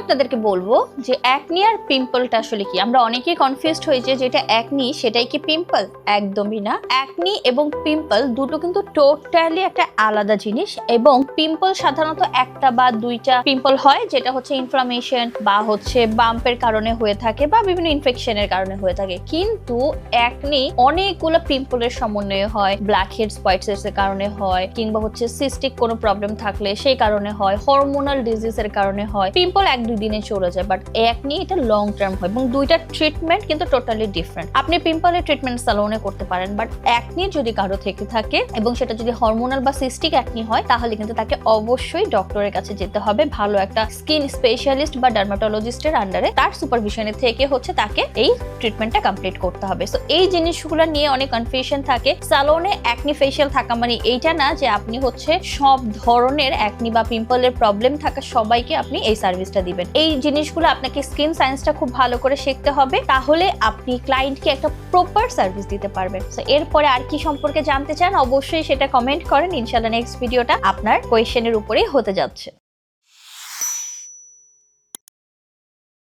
আপনাদেরকে বলব যে অ্যাকনি আর পিম্পলটা আসলে কি? আমরা অনেকেই কনফিউজড হয়েছে যেটা অ্যাকনি সেটাই কি পিম্পল একদমই না। অ্যাকনি এবং পিম্পল দুটো কিন্তু টোটালি একটা আলাদা জিনিস এবং পিম্পল সাধারণত একটা বা দুইটা পিম্পল হয়, যেটা হচ্ছে ইনফ্লামেশন বা হচ্ছে বাম্পের কারণে হয়ে থাকে বা বিভিন্ন ইনফেকশনের কারণে হয়ে থাকে। কিন্তু অ্যাকনি অনেকগুলো পিম্পলের সমন্বয়ে হয় ব্ল্যাক হেড স্পয়েটস এর কারণে হয়, কিংবা হচ্ছে সিস্টিক কোনো প্রবলেম থাকলে সেই কারণে হয় হরমোনাল ডিজিজের কারণে হয়। পিম্পল এক দুই দিনে চলে যায় বাট অ্যাকনি এটা লং টার্ম হয় এবং দুইটা ট্রিটমেন্ট কিন্তু টোটালি ডিফারেন্ট আপনি পিম্পলের ট্রিটমেন্ট সালোনে করতে পারেন বাট অ্যাকনি যদি কারও থেকে থাকে এবং সেটা যদি হরমোনাল বা সিস্টিক অ্যাকনি হয়, তাহলে কিন্তু তাকে অবশ্যই ডক্টরের কাছে যেতে হবে। ভালো একটা স্কিন স্পেশালিস্ট বা ডার্মাটোলজিস্টের আন্ডারে তার সুপারভিশনে থেকে হচ্ছে তাকে এই ট্রিটমেন্টটা কমপ্লিট করতে হবে। সো এই জিনিসগুলো নিয়ে অনেক কনফিউশন থাকে। সালোনে একনি ফেশিয়াল থাকা মানে এইটা না যে আপনি হচ্ছে সব ধরনের একনি বা পিম্পলের প্রবলেম থাকা সবাইকে আপনি এই সার্ভিসটা দিবেন। এই জিনিসগুলো আপনাকে স্কিন সায়েন্সটা খুব ভালো করে শিখতে হবে। তাহলে আপনি ক্লায়েন্টকে একটা প্রপার সার্ভিস দিতে পারবেন। তো এরপরে আর কি সম্পর্কে জানতে চান, অবশ্যই সেটা কমেন্ট করেন। ইনশাল্লাহ নেক্সট ভিডিওটা আপনার কোয়েশ্চেনের উপরেই হতে যাচ্ছে।